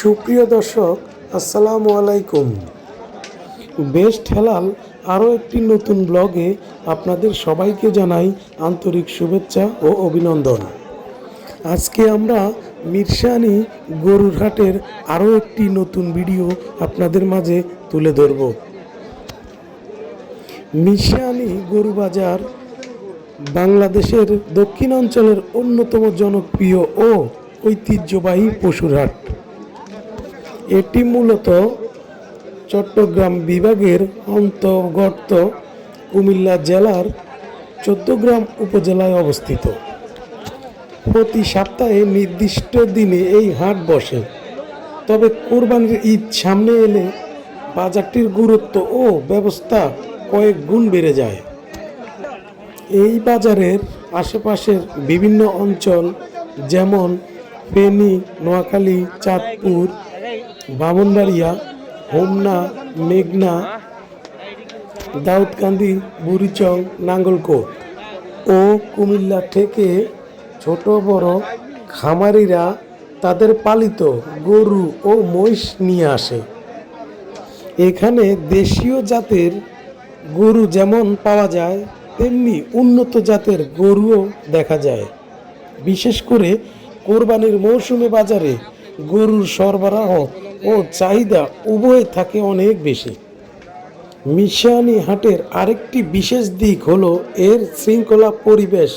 সুপ্রিয় দর্শক, আসসালামু আলাইকুম। বেস্ট হেলাল আরও একটি নতুন ব্লগে আপনাদের সবাইকে জানাই আন্তরিক শুভেচ্ছা ও অভিনন্দন। আজকে আমরা মিরসানি গরুর হাটের আরও একটি নতুন ভিডিও আপনাদের মাঝে তুলে ধরব। মিরসানি গরু বাজার বাংলাদেশের দক্ষিণাঞ্চলের অন্যতম জনপ্রিয় ও ঐতিহ্যবাহী পশুর হাট। এটি মূলত চট্টগ্রাম বিভাগের অন্তর্গত কুমিল্লা জেলার চোদ্দগ্রাম উপজেলায় অবস্থিত। প্রতি সপ্তাহে নির্দিষ্ট দিনে এই হাট বসে। তবে কোরবানির ঈদ সামনে এলে বাজারটির গুরুত্ব ও ব্যবস্থা কয়েক গুণ বেড়ে যায়। এই বাজারের আশেপাশের বিভিন্ন অঞ্চল যেমন ফেনী, নোয়াখালী, চাঁদপুর বামনবাড়িয়া, হোমনা, মেঘনা, দাউদকান্দি, বুড়িচং, নাঙ্গলকোট ও কুমিল্লা থেকে ছোট বড় খামারিরা তাদের পালিত গরু ও মহিষ নিয়ে আসে। এখানে দেশীয় জাতের গরু যেমন পাওয়া যায়, তেমনি উন্নত জাতের গরুও দেখা যায়। বিশেষ করে কোরবানির মৌসুমে বাজারে গরুর সরবরাহ ও চাহিদা উভয় থাকে অনেক বেশি। মিশানি হাটের আরেকটি বিশেষ দিক হলো এর শৃঙ্খলা পরিবেশ।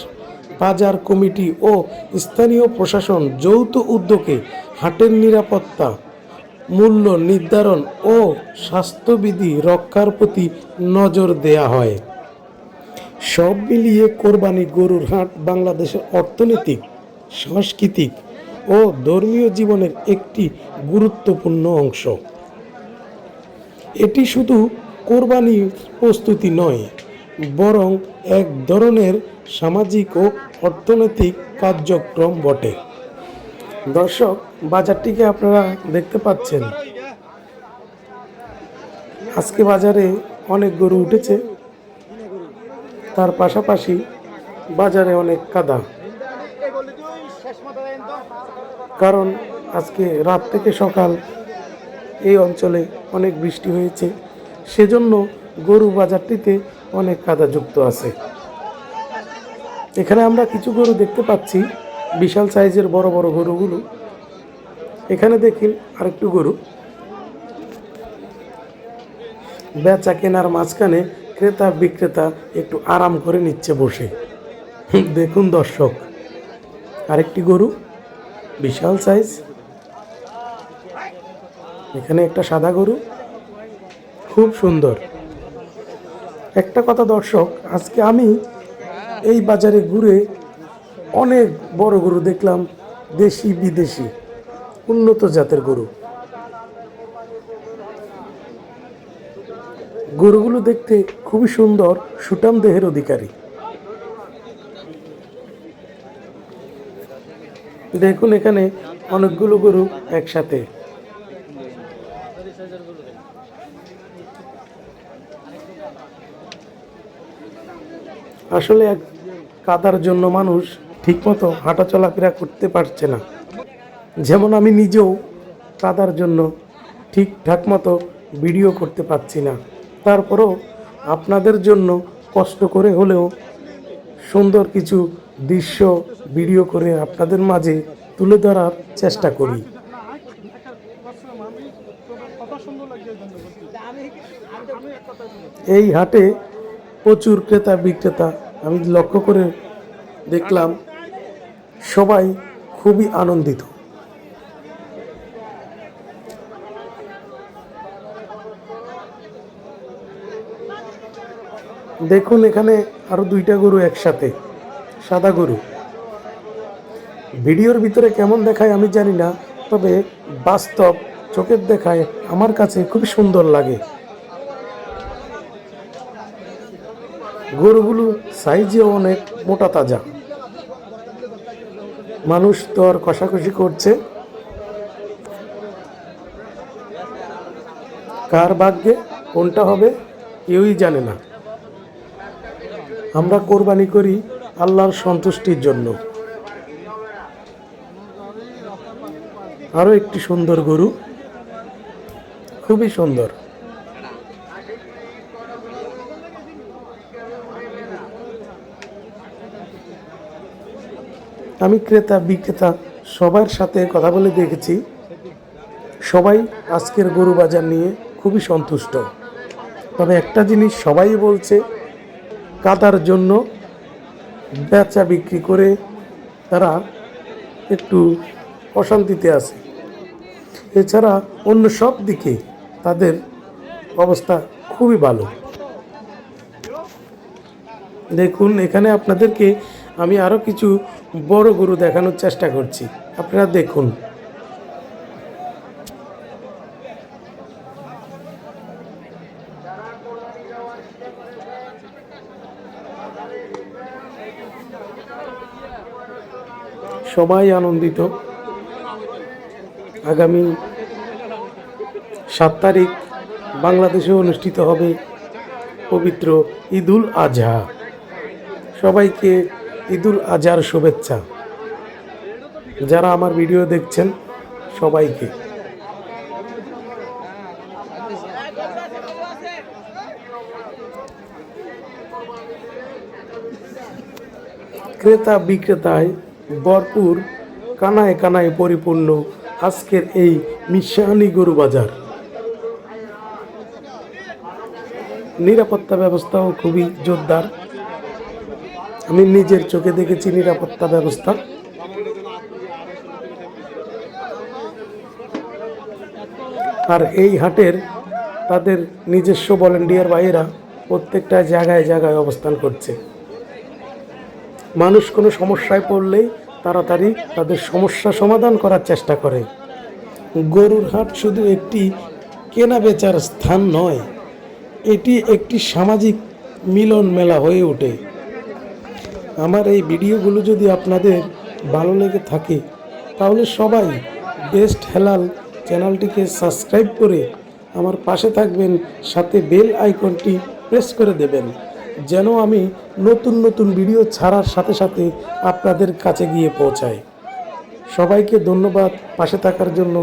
বাজার কমিটি ও স্থানীয় প্রশাসন যৌথ উদ্যোগে হাটের নিরাপত্তা, মূল্য নির্ধারণ ও স্বাস্থ্যবিধি রক্ষার প্রতি নজর দেয়া হয়। সব মিলিয়ে কোরবানি গরুর হাট বাংলাদেশের অর্থনৈতিক, সাংস্কৃতিক ও ধর্মীয় জীবনের একটি গুরুত্বপূর্ণ অংশ। এটি শুধু কোরবানির প্রস্তুতি নয়, বরং এক ধরনের সামাজিক ও অর্থনৈতিক কার্যক্রম বটে। দর্শক, বাজারটিকে আপনারা দেখতে পাচ্ছেন। আজকে বাজারে অনেক গরু উঠেছে। তার পাশাপাশি বাজারে অনেক কাদা। কারণ আজকে রাত থেকে সকাল এই অঞ্চলে অনেক বৃষ্টি হয়েছে। সেজন্য গরু বাজারটিতে অনেক কাদা যুক্ত আছে। এখানে আমরা কিছু গরু দেখতে পাচ্ছি, বিশাল সাইজের বড় বড় গরুগুলো। এখানে দেখেন আরেকটু গরু। বেচা কেনার মাঝখানে ক্রেতা বিক্রেতা একটু আরাম করে নিচ্ছে বসে। দেখুন দর্শক, আরেকটি গরু। বিশাল সাইজ। এখানে একটা সাদা গরু। খুব সুন্দর। একটা কথা দর্শক, আজকে আমি এই বাজারে ঘুরে অনেক বড় গরু দেখলাম, দেশি, বিদেশি, উন্নত জাতের গরু। গরুগুলো দেখতে খুবই সুন্দর সুটাম দেহের অধিকারী। দেখুন এখানে অনেকগুলো গরু একসাথে। আসলে এক কাদার জন্য মানুষ ঠিকমতো হাঁটা চলাফেরা করতে পারছে না। যেমন আমি নিজেও কাদার জন্য ঠিকঠাক মতো ভিডিও করতে পারছি না। তারপরও আপনাদের জন্য কষ্ট করে হলেও সুন্দর কিছু দৃশ্য ভিডিও করে আপনাদের মাঝে তুলে ধরার চেষ্টা করি। এই হাটে প্রচুর ক্রেতা বিক্রেতা, আমি লক্ষ্য করে দেখলাম সবাই খুবই আনন্দিত। দেখুন, এখানে আরও দুইটা গরু একসাথে, সাদা গরু। ভিডিওর ভিতরে কেমন দেখায় আমি জানি না, তবে বাস্তব চোখের দেখায় আমার কাছে খুব সুন্দর লাগে। গরুগুলো সাইজেও অনেক মোটা তাজা। মানুষ তো আর কষাকষি করছে। কার ভাগ্যে কোনটা হবে, কেউই জানে না। আমরা কোরবানি করি আল্লাহর সন্তুষ্টির জন্য। আরও একটি সুন্দর গরু। খুবই সুন্দর। আমি ক্রেতা, বিক্রেতা সবার সাথে কথা বলে দেখেছি। সবাই আজকের গরু বাজার নিয়ে খুবই সন্তুষ্ট। তবে একটা জিনিস সবাই বলছে কাদার জন্য বেচা বিক্রি করে তারা একটু অশান্তিতে আছে। এছাড়া অন্য সব দিকে তাদের অবস্থা খুবই ভালো। দেখুন, এখানে আপনাদেরকে আমি আরও কিছু বড় গরু দেখানোর চেষ্টা করছি। আপনারা দেখুন। সবাই আনন্দিত। আগামী সাত তারিখ বাংলাদেশে অনুষ্ঠিত হবে পবিত্র ঈদুল আজহা। সবাইকে ঈদুল আজহার শুভেচ্ছা। যারা আমার ভিডিও দেখছেন, সবাইকে। ক্রেতা বিক্রেতায় ভরপুর, কানায় কানায় পরিপূর্ণ আজকের এই মিশাহানি গরু বাজার। নিরাপত্তা ব্যবস্থাও খুবই জোরদার। আমি নিজের চোখে দেখেছি নিরাপত্তা ব্যবস্থা। আর এই হাটের তাদের নিজস্ব ভলেন্টিয়ার ভাইয়েরা প্রত্যেকটা জায়গায় জায়গায় অবস্থান করছে। মানুষ কোনো সমস্যায় পড়লেই তাড়াতাড়ি তাদের সমস্যা সমাধান করার চেষ্টা করে। গরুর হাট শুধু একটি কেনা বেচার স্থান নয়, এটি একটি সামাজিক মিলন মেলা হয়ে ওঠে। আমার এই ভিডিওগুলো যদি আপনাদের ভালো লেগে থাকে, তাহলে সবাই বেস্ট হেলাল চ্যানেলটিকে সাবস্ক্রাইব করে আমার পাশে থাকবেন, সাথে বেল আইকনটি প্রেস করে দেবেন। যেন আমি নতুন নতুন ভিডিও ছাড়ার সাথে সাথে আপনাদের কাছে গিয়ে পৌঁছাই। সবাইকে ধন্যবাদ পাশে থাকার জন্য।